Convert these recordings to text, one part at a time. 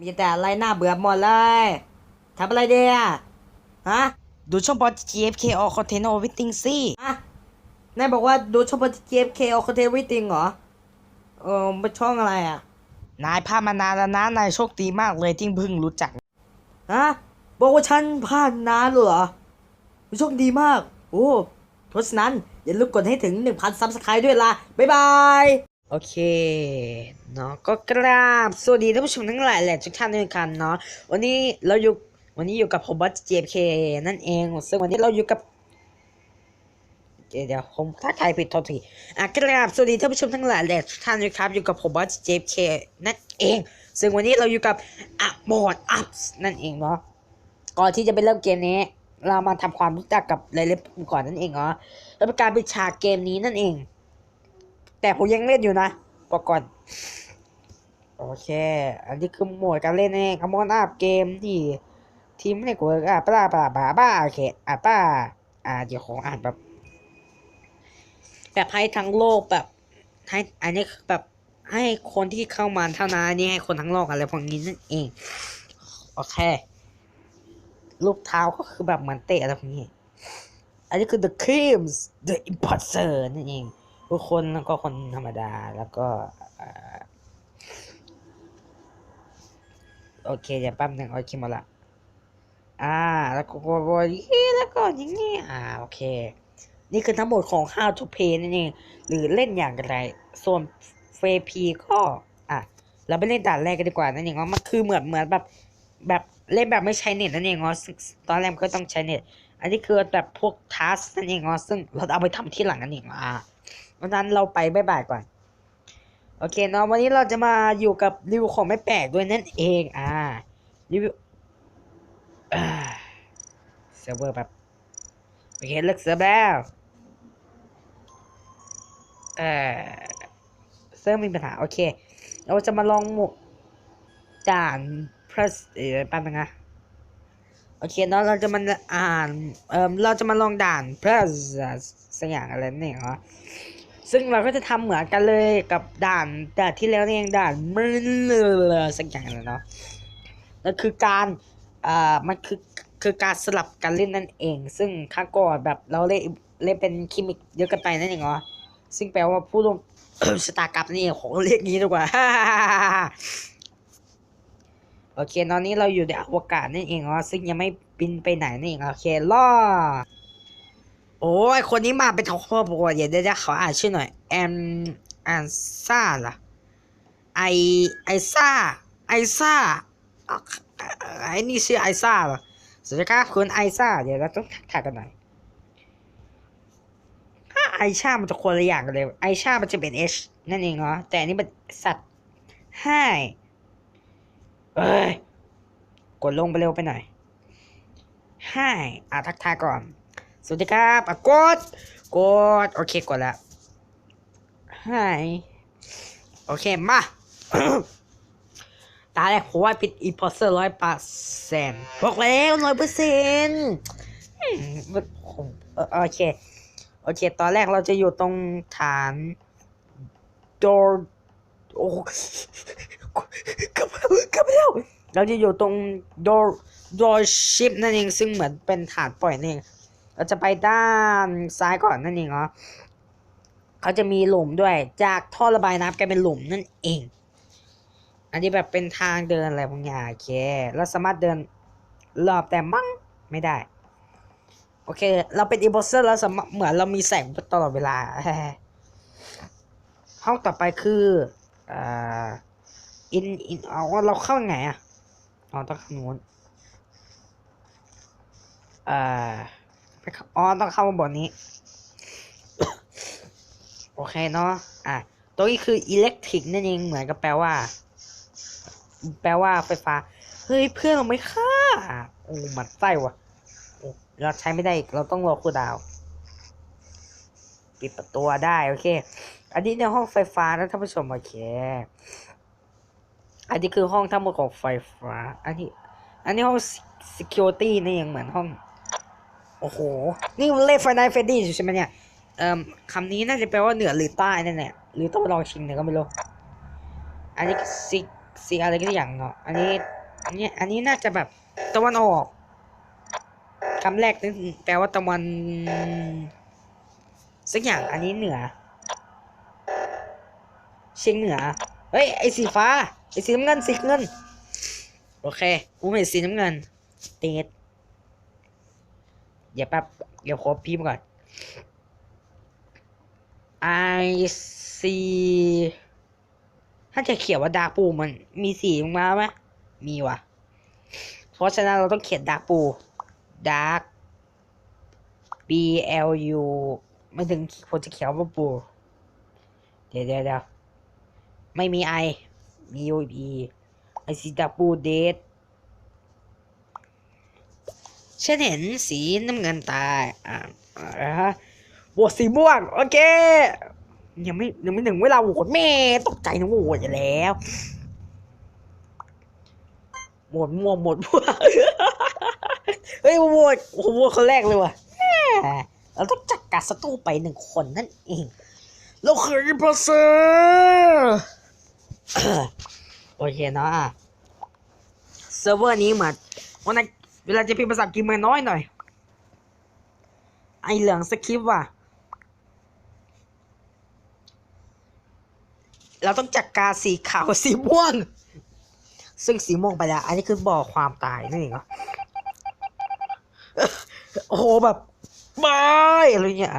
มีแต่อะไรน่าเบื่อหมดเลยทำอะไรเดียฮะ ดูช่องบอล GFK All Content Everything สิฮะนายบอกว่าดูช่อง JFK เอาคอนเทนต์วิติงเหรอ เออเป็นช่องอะไรอะ นายพลาดมานานแล้วนะ นายโชคดีมากเลยที่เพิ่งรู้จัก ฮะ บอกว่าฉันพลาดนานเลยเหรอโชคดีมาก โอ้เพราะฉะนั้นอย่าลืมกดให้ถึง 1,000ซับสไครต์ด้วยล่ะ บ๊ายบาย โอเค เนาะก็กราบสวัสดีท่านผู้ชมทั้งหลายแหละทุกท่านด้วยกันเนาะวันนี้เราอยู่วันนี้อยู่กับผมบอส JFK นั่นเองซึ่งวันนี้เราอยู่กับเดี๋ยวเดี๋ยวผมถ้าใครผิดโทษทีอะกราบสวัสดีท่านผู้ชมทั้งหลายแหละทุกท่านด้วยครับอยู่กับผมบอส JFK นั่นเอง ซึ่งวันนี้เราอยู่กับอะบอดอัพนั่นเองเนาะก่อนที่จะไปเริ่มเกมนี้ เรามาทำความรู้จักกับรายลเอียดก่อนนั่นเองเนาะแล้วเป็นการปิดฉากเกมนี้นั่นเอง แต่ผมยังเล่นอยู่นะบอกก่อน โอเค อันนี้คือโหมดการเล่นเองอมอนอัพเกมที่ทีมไม่ได้กลัวอะป้าป้าป้าป้าโอเคอะป้า อ่าเดี๋ยวของอ่านแบบ แบบให้ทั้งโลกแบบให้อันนี้คือแบบให้คนที่เข้ามาเท่านั้นนี่ให้คนทั้งโลกอะไรพวกนี้นั่นเอง โอเค รูปเท้าก็คือแบบเหมือนเตะอะไรพวกนี้ อันนี้คือ the creams the imposter นั่นเองทุกคนแล้วก็คนธรรมดาแล้วก็อ่อ โอเคเดี๋ยวแป๊บหนึ่งโอเคหมดละอ่า แล้วก็บอยแล้วก็อย่างนี้อ่าโอเค นี่คือทั้งหมดของ How to Play นั่นเองหรือเล่นอย่างไร ส่วนเฟพีก็อะเราไปเล่นด่านแรกกันดีกว่านั่นเองว่ามันคือเหมือนเหมือนแบบแบบเล่นแบบไม่ใช้เน็ตนั่นเองเนาะซึ่งตอนแรกก็ต้องใช้เน็ต อันนี้คือแบบพวกทัสนั่นเองเนาะซึ่งเราเอาไปทำที่หลังนั่นเองอะเพราะนั้นเราไปบายบายก่อน โอเคเนาะวันนี้เราจะมาอยู่กับรีวิวของไม่แปลกด้วยนั่นเองอ่ารีวิวเซิร์ฟเวอร์แบบโอเคเลิกเซิร์ฟแล้วเออเซิร์ฟมีปัญหาโอเค เราจะมาลองหมกด่าน plus เออแป๊บนึงนะโอเคเนาะเราจะมาอ่านเอ่อเราจะมาลองด่าน plus สักอย่างอะไรนั่เองเนาะ ซึ่งเราก็จะทำเหมือนกันเลยกับด่านแต่ที่แล้วนี่เองด่านมือสักอย่างเลยเนาะนั่นคือการอ่ามันคือคือการสลับกันเล่นนั่นเอง ซึ่งครั้งก่อนแบบเราเล่นเล่นเป็นคิมิกเยอะกันไปนั่นเองเหรอซึ่งแปลว่าผู้ร่วมชะตากรรมนี่ของเรียกงี้ดีกว่าโอเค ตอนนี้เราอยู่ในอวกาศนั่นเองเหรอซึ่งยังไม่บินไปไหนนั่นเอง โอเคล่อ โอ้ยคนนี้มาเป็นทอครอบครัวเดี๋ยวเดี๋ยวขออ่านชื่อหน่อยแอมอันซ่าล่ะไอไอซ่าไอซ่าไอนี่ชื่อไอซ่าเหรอสวัสดีครับคุณไอซ่าเดี๋ยวเราต้องทักทายกันหน่อยถ้าไอชา มันจะคนละอย่างกันเลย ไอชา มันจะเป็น H นั่นเองเหรอแต่อันนี้เป็นสัตว์ให้เอ้ยกดลงไปเร็วไปหน่อยให้อะทักทายก่อน สวัสดีครับอะกด กด โอเค กดแล้วไฮโอเค มา ตาแรกผมว่าผิดอีพอสเซอร์ร้อยเปอร์เซ็นต์บอกแล้วร้อยเปอร์เซ็นต์โอเค โอเค ตอนแรกเราจะอยู่ตรงฐานโดโอ้กลับกลับมาแล้วเราจะอยู่ตรงโดร์โดร์ชิปนั่นเอง ซึ่งเหมือนเป็นฐานปล่อยนั่นเอง เราจะไปด้านซ้ายก่อนนั่นเองเหรอเขาจะมีหลุมด้วย จากท่อระบายน้ำกลายเป็นหลุมนั่นเอง อันนี้แบบเป็นทางเดินอะไรบางอย่างโอเคเราสามารถเดินรอบแต่มั่งไม่ได้ โอเค เราเป็นอีโบเซอร์แล้วสามารถเหมือนเรามีแสงตลอดเวลา ห้องต่อไปคืออ่าอินอินเอาเราเข้าไงอะอ๋อต้องขางนู้นอ่า อ๋อต้องเข้ามาบนนี้ โอเคเนาะอะตัวนี้คืออิเล็กทริกนั่นเองเหมือนกับแปลว่า แปลว่าไฟฟ้า เฮ้ยเพื่อนเราไม่ฆ่าโอ้หมันไส้วะเราใช้ไม่ได้อีกเราต้องรอคูดาว ปิดประตูได้โอเค อันนี้ในห้องไฟฟ้านะท่านผู้ชมโอเค อันนี้คือห้องทั้งหมดของไฟฟ้า อันนี้ อันนี้ห้อง security นี่เองเหมือนห้อง โอ้โห นี่เล่นไฟน a ลเฟดดี้ใช่ไหมเนี่ย เอ่อคำนี้น่าจะแปลว่าเหนือหรือใต้นั่นแหละหรือต้องลองชิงเนี่ยก็ไม่รู้ อันนี้ซิสีอะไรก็อย่างเนาะ อันนี้อันนี้อันนี้น่าจะแบบตะวันออกคำแรกนั่นแปลว่าตะวันสักอย่างอันนี้เหนือ เชียงเหนือ เฮ้ยไอสีฟ้าไอสีน้ำเงินสีเงิน โอเคกูเห็นสีน้ำเงินเตด เดี๋ยวแป๊บเดี๋ยวขอพิมพ์ก่อน I see ถ้าจะเขียนว่าดาร์กปูมันมีสีลงมาไหมมีว่ะ เพราะฉะนั้นเราต้องเขียนดาร์กปูดาร์ก B L U ไม่ถึงผมจะเขียนว่าปูเดี๋ยวเดี๋ยวเดี๋ยวไม่มี I มี U E I see ดาร์กปูเดท ฉันเห็นสีน้ำเงินตายอ่าอ่าฮะโหวตสีม่วง โอเค ยังไม่ยังไม่ถึงเวลาโหวตแม่ตกใจนะโหวตอยู่แล้วโหวตม่วงโหวตม่วงเฮ้ยโหวตโหวตคนแรกเลยว่ะแม่เราต้องจัดการศัตรูไปหนึ่งคนนั่นเอง เราคืออิมพอร์เซอร์โอเคเนาะอะเซิร์ฟเวอร์นี้เหมือนวันนั้น เวลาจะพิมพ์ภาษาอังกฤษมันน้อยหน่อย ไอเหลืองสคริปต์ว่ะ เราต้องจัดการสีขาวสีม่วง ซึ่งสีม่วงไปแล้ว อันนี้คือบ่อความตายนั่นเองเหรอ โอ้โหแบบบายอะไรเงี้ย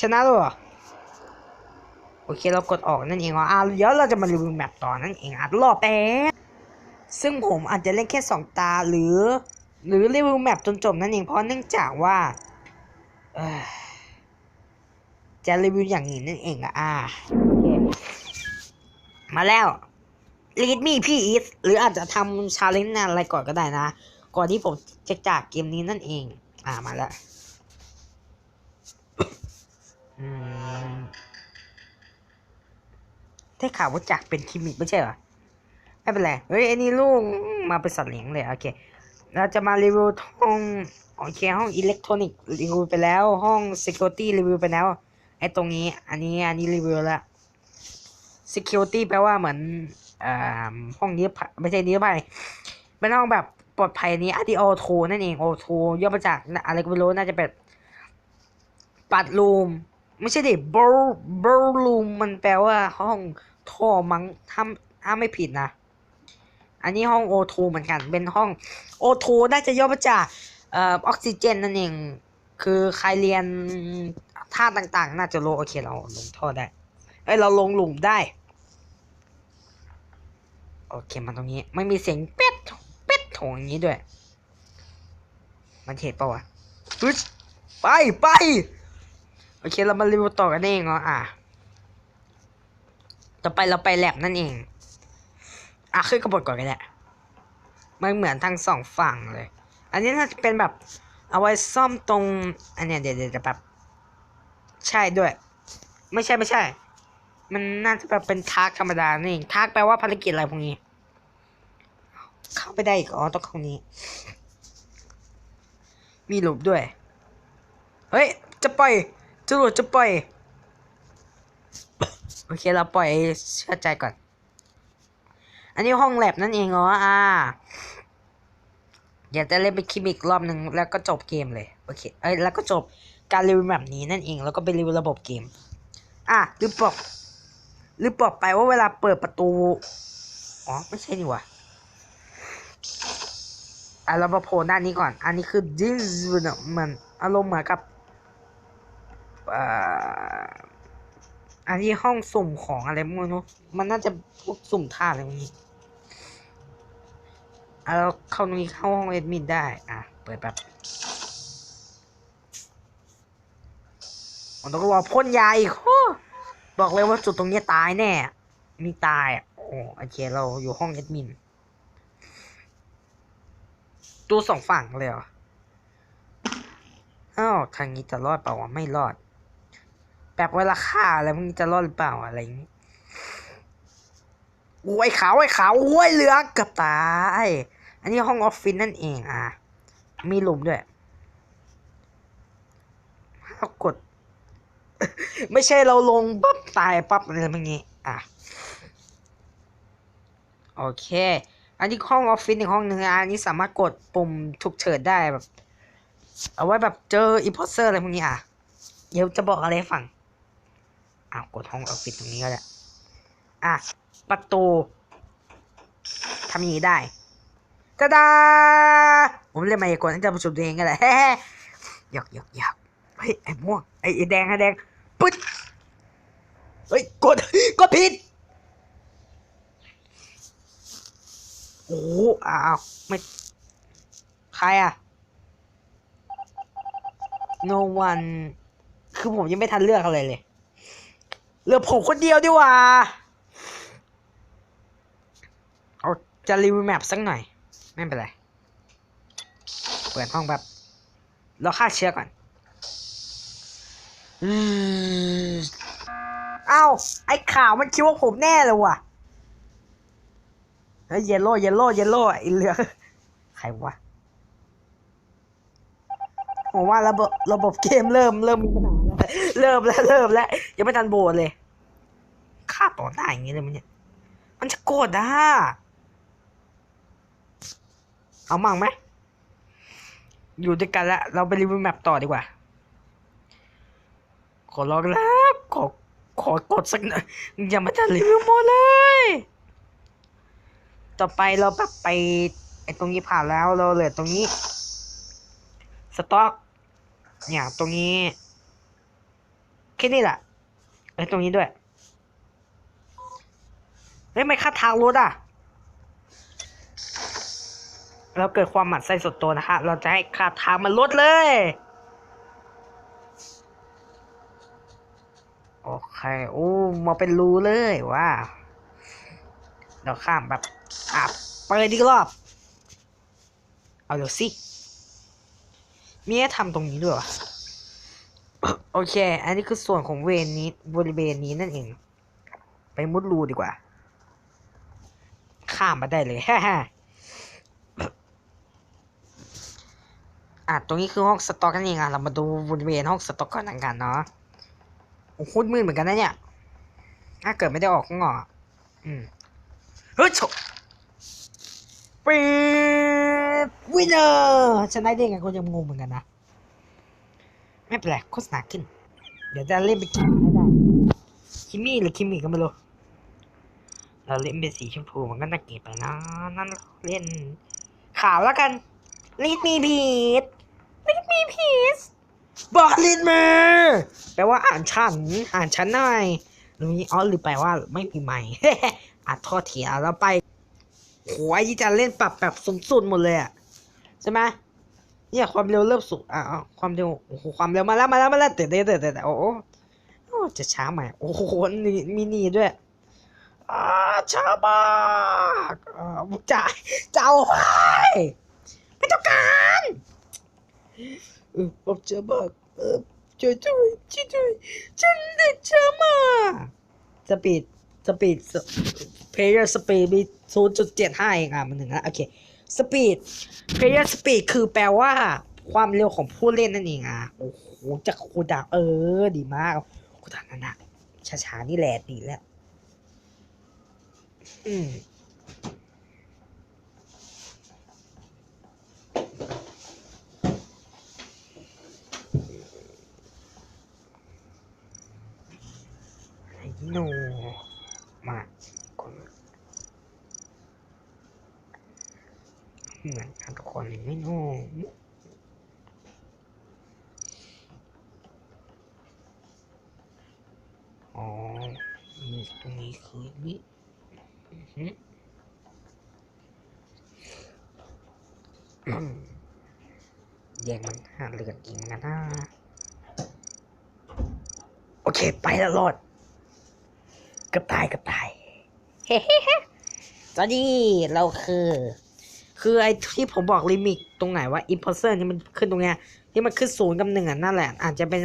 ชนะแล้วเหรอโอเคเรากดออกนั่นเองเหรออะเดี๋ยวเราจะมารีวิวแมปต่อนั่นเองอะรอแป๊บ ซึ่งผมอาจจะเล่นแค่สองตาหรือ หรือรีวิวแมปจนจบนั่นเองเพราะเนื่องจากว่าเอ่อจะรีวิวอย่างอื่นนั่นเองอะอ่ามาแล้ว lead me please หรืออาจจะทำชาเลนจ์อะไรก่อนก็ได้นะ ก่อนที่ผมจะจากเกมนี้นั่นเอง อ่ามาแล้วได้ข่าวว่าจากเป็นคิมิไม่ใช่เหรอ ไม่เป็นไรเฮ้ยไอ้นี่ลูกมาเป็นสัตว์เลี้ยงเลยโอเคเราจะมารีวิวห้องโอเคห้องอิเล็กทรอนิกส์รีวิวไปแล้วห้อง security รีวิวไปแล้วไอ้ตรงนี้อันนี้อันนี้รีวิวแล้ว security แปลว่าเหมือนอ่าห้องนี้ไม่ใช่นี้ไปเป็นห้องแบบปลอดภัยนี้อันที่ O2 นั่นเอง O2 ย่อมาจากอะไรก็ไม่รู้น่าจะเป็นปัดรูมไม่ใช่ดิบ r บ r รูมมันแปลว่าห้องท่อมั้งถ้าถ้าไม่ผิดนะ อันนี้ห้อง O2 เหมือนกัน เป็นห้อง O2 น่าจะย่อมาจากเอ่อออกซิเจนนั่นเอง คือใครเรียนท่าตุต่างๆ น่าจะรู้โอเคเราลงท่อได้ เอ้ยเราลงหลุมได้ โอเคมาตรงนี้ ไม่มีเสียงเป็ดเป็ดถงอย่างนี้ด้วย มันเหตุปะวะไปไปโอเคเรามารีวิวต่อกันเองเหรออะ ต่อไปเราไปแลบนั่นเอง อะขึ้นกระบฏก่อนก็ได้มันเหมือนทั้งสองฝั่งเลย อันนี้น่าจะเป็นแบบเอาไว้ซ่อมตรง อันเนี้ยเดี๋ยวเดี๋ยวแบบ ใช่ด้วย ไม่ใช่ไม่ใช่ มันน่าจะแบบเป็นทากธรรมดานี่ทากแปลว่าภารกิจอะไรพวกนี้ เข้าไปได้อีกอ๋อต้องเข้านี้ มีหลุมด้วย เฮ้ย จะปล่อยจรวดจะปล่อย โอเคเราปล่อยเชื่อใจก่อน อันนี้ห้องแลบนั่นเองเหรออ่าเดี๋ยวจะเล่นไปคลิปอีกรอบหนึ่งแล้วก็จบเกมเลยโอเคเอ้ยแล้วก็จบการรีวิวแบบนี้นั่นเองแล้วก็ไปรีวิวระบบเกม อะลืมบอกลืมบอกไปว่าเวลาเปิดประตูอ๋อไม่ใช่นี่วะอะเรามาโผล่ด้านนี้ก่อน อันนี้คือดิสเหมือนอารมณ์เหมือนกับอ่าอันนี้ห้องสุ่มของอะไรไม่รู้มันน่าจะพวกสุ่มท่าอะไรพวกนี้ เราเข้าตรงนี้เข้าห้องเอดมินได้ อะ เปิดแบบมันต้องรอพ่นยาอีกบอกเลยว่าจุดตรงนี้ตายแน่ มีตายอะโอ้โอเค เราอยู่ห้องเอดมินตัวสองฝั่งเลยเหรอ อ้าว ทางนี้จะรอดเปล่าวะ ไม่รอด แบบเวลาฆ่าอะไรพวกนี้จะรอดหรือเปล่าอะไรอย่างนี้ โอ้ยขาวไอ้ขาวโอ้ยเหลือเกับตาย อันนี้ห้องออฟฟิศนั่นเองอะ มีหลุมด้วยถ้ากด ไม่ใช่เราลงปั๊บตายปั๊บอะไรแบบนี้อะ โอเค อันนี้ห้องออฟฟิศอีกห้องหนึ่งอันนี้สามารถกดปุ่มฉุกเฉินได้แบบ เอาไว้แบบเจออิมพอสเซอร์อะไรพวกนี้อะ เดี๋ยวจะบอกอะไรฟังอ้าวกดห้องออฟฟิศตรงนี้ก็ได้อะ ประตูทำอย่างนี้ได้ตาดาผมเล่นมายากลให้ท่านผู้ชมดูเองกันแหละหยอกหยอกหยอกเฮ้ยไอ้ม่วงไอ้แดงไอ้แดงปึ๊ดเฮ้ยกดกดผิดโอ้โหอ้าวไม่ใครอะ no one คือผมยังไม่ทันเลือกอะไรเลยเหลือผมคนเดียวดีกว่า เอา จะรีวิวแมปสักหน่อย ไม่เป็นไร เปิดห้องแบบเราฆ่าเชื้อก่อนอืมเอ้า ไอ้ข่าวมันคิดว่าผมแน่เลยว่ะเฮ้ยเยลโล่เยลโล่เยลโล่ไอ้เหลืองใครวะผมว่าระบบระบบเกมเริ่มเริ่มมีปัญหาแล้วเริ่มแล้วเริ่มแล้วยังไม่ทันโบนเลย ฆ่าต่อหน้าอย่างนี้เลยมันเนี่ย มันจะโกรธอะ เอามั่งไหม อยู่ด้วยกันแล้ว เราไปรีวิวแมปต่อดีกว่า ขอลองแล้วขอ ขอกดสักหน่อยอย่ามาทันรีวิวหมดเลย ต่อไปเราแบบไปไอ้ตรงนี้ผ่านแล้วเราเหลือตรงนี้ สต็อก เนี่ยตรงนี้แค่นี้แหละไอ้ตรงนี้ด้วยเฮ้ยไม่ค่าทางรถอะ เราเกิดความหมั่นไส้สุดตัวนะคะเราจะให้คาทางมันลดเลย โอเค โอ้ มาเป็นรูเลยว้าเราข้ามแบบอะเปิดอีกรอบ เอาเดี๋ยวสิ มีให้ทำตรงนี้ด้วยวะโอเค อันนี้คือส่วนของเวนนี้บริเวณนี้นั่นเอง ไปมุดรูดีกว่า ข้ามมาได้เลยฮ่าฮ่า อะตรงนี้คือห้องสต็อกนั่นเองอะเรามาดูบริเวณห้องสต็อกก่อนกันเนาะโอ้โหโคตรมืดเหมือนกันนะเนี่ย ถ้าเกิดไม่ได้ออกข้างออืมเฮ้ยโฉปีดวินเนอร์ชนะได้ไงก็ยังงงเหมือนกันนะ ไม่เป็นไรโฆษณาขึ้น เดี๋ยวจะเล่นเป็นคิมให้ได้ คิมมี่หรือคิมมี่ก็ไม่รู้เราเล่นเป็นสีชมพูมันก็น่าเกลียดไปนะนั่นเล่น ขาวแล้วกันลิดมีพีดลิด มีพีดบอกลิดมาแปลว่าอ่านฉันอ่านฉันหน่อยหรืออ๋อหรือแปลว่าไม่มีไม่อะโทษทีอะแล้วไปโหไอ้ที่จะเล่นปรับแบบสุดหมดเลยอะใช่ไหมเนี่ยความเร็วเริ่มสูงอะความเร็วโอ้โหความเร็วมาแล้วมาแล้วมาแล้วเตะเตะเตะเตะโอ้โหโอ้จะช้าไหม่โอ้โหนี่มีนี่ด้วยอ่าช้ามากอ่าจะจะเอาไปไม่ต้องการ ผมจะบอกช่วยด้วยช่วยด้วยฉันเด็กช้ามาสปีดสปีดเพย์เยอร์สปีดมีศูนย์จุดเจ็ดห้าเองอะมันถึงแล้วโอเคสปีด player speed คือแปลว่า ความเร็วของผู้เล่นนั่นเองอะโอ้โหจากคูดาเออ ดีมากคูดาน์นั่นนะช้าๆนี่แหละดีแล้วอืม ไอ้หนูมาคนเหมือนกันทุกคนไม่นูอ๋อมีตรงนี้คือนี่อื้อหืออืมแย่งมันหาเหลือดอีกนนะ โอเค ไปแล้วรอด กระต่ายกระต่ายเฮ้เฮ้เฮ้ตอนนี้เราคือ คือไอ้ที่ผมบอกลิมิตตรงไหนว่าอิ p พ s เซอร์นี่มันขึ้นตรงเนี้ยที่มันขึ้นศูนย์กับหนึ่งอะนั่นแหละ อาจจะเป็น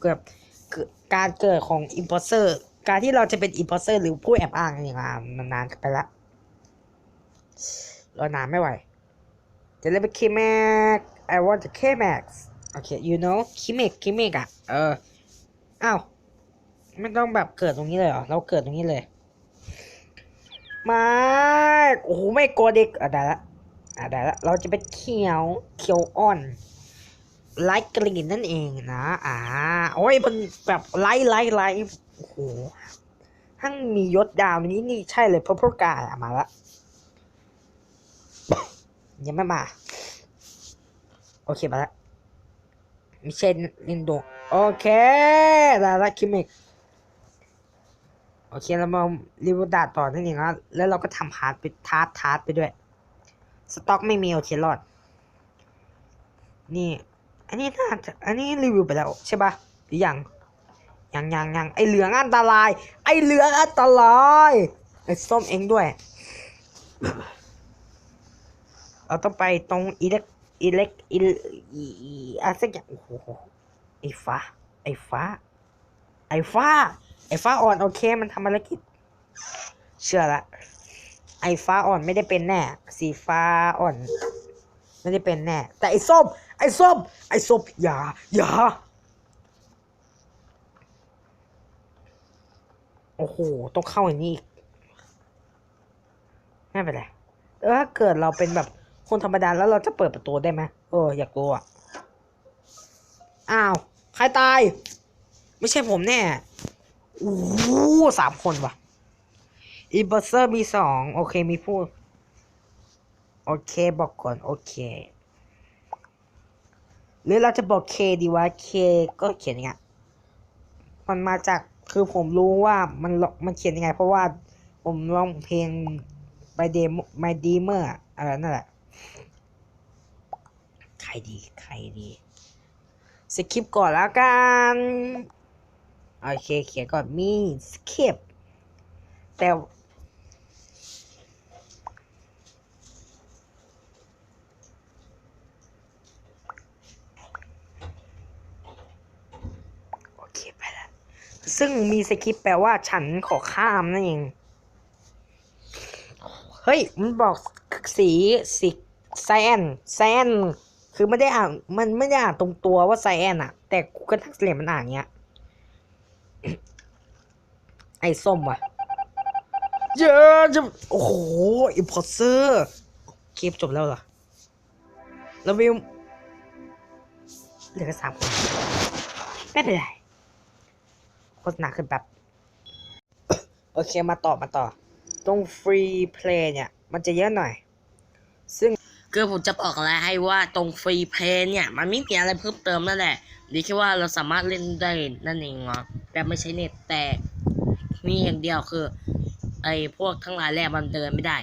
เกิดเกิดการเกิดของอิ p พ s เซอร์การที่เราจะเป็นอิ p พ s เซอร์หรือผู้แอบอ้างอย่างเงี้ยมันนานไปละรอนานไม่ไหวจะเล่นเป็นคิเมก I want the K-Max โอเค you know คิเมกคิเมกอะเอออ้าว ไม่ต้องแบบเกิดตรงนี้เลยเหรอ เราเกิดตรงนี้เลยมาโอ้โหไม่กลัวเด็กอะได้ละอะได้ละ เราจะเป็นเขียวเขียวอ่อนไลท์กรีนนั่นเองนะอ่าโอ้ยมันแบบไลท์ไลท์ไลท์โอ้โหทั้งมียศดาวนี้นี่ใช่เลยเพราะพวกกาอะมาละยังไม่มา โอเคมาละม่ใช่ลินโดโอเคได้ละคิมิก โอเคเรามารีวิวดาต่อนั่นเองนะแล้วเราก็ทำพาร์ทไปทาร์ททาร์ทไปด้วย สต็อกไม่มีโอเครอด นี่ อันนี้น่าจะอันนี้รีวิวไปแล้วใช่ปะหรือยังยังยังยังไอเหลืองอันตราย ไอเหลืองอันตรายไอส้มเองด้วย เราต้องไปตรงอิเล็กอิเล็กอิอีอีอะไรสักอย่างโอ้โหไอฟ้าไอฟ้าไอฟ้า ไอฟ้าอ่อนโอเคมันทำภารกิจ เชื่อละ ไอฟ้าอ่อนไม่ได้เป็นแน่ สีฟ้าอ่อน ไม่ได้เป็นแน่ แต่ไอส้ม ไอส้ม ไอส้มอย่าอย่าโอ้โห ต้องเข้าอย่างนี้อีกไม่เป็นไรเออถ้าเกิดเราเป็นแบบคนธรรมดาแล้วเราจะเปิดประตูได้ไหมเอออยากรู้อะ อ้าว ใครตาย ไม่ใช่ผมแน่ โอ้สามคนว่ะอีเบอร์เซอร์มีสองโอเคมีผู้โอเคบอกก่อน โอเค หรือเราจะบอกเคดีว่าเคก็เขียนยังไงมันมาจากคือผมรู้ว่ามันมันเขียนยังไง เพราะว่าผมร้องเพลง by dem my dreamer อะไรนั่นแหละ ใครดีใครดีสคริปก่อนแล้วกัน โอเคเขียนก่อนมีสคริปแต่โอเคไปแล้วซึ่งมีสคริปแปลว่าฉันขอข้ามนั่นเอง เฮ้ย มันบอกสีสีไซแอนไซแอนคือไม่ได้อ่าน มันไม่ได้อ่านตรงตัวว่าไซแอนอะแต่กูก็ทักเสียมันอ่านเงี้ย ไอ้ส้มว่ะ เยอะจะโอ้โหอิมพอร์เซอร์คลิปจบแล้วเหรอ แล้ววิวเหลือแค่สามคนไม่เป็นไรโฆษณาขึ้นแป๊บโอเคมาต่อมาต่อ ตรงฟรีเพลย์เนี่ย มันจะเยอะหน่อย ซึ่งคือผมจะบอกอะไรให้ว่าตรงฟรีเพลย์เนี่ย มันไม่มีอะไรเพิ่มเติมนั่นแหละ ดีแค่ว่าเราสามารถเล่นได้นั่นเองเนาะแต่ไม่ใช่เน็ตแต่มีอย่างเดียวคือ ไอ้พวกทั้งหลายแหล่มันเดินไม่ได้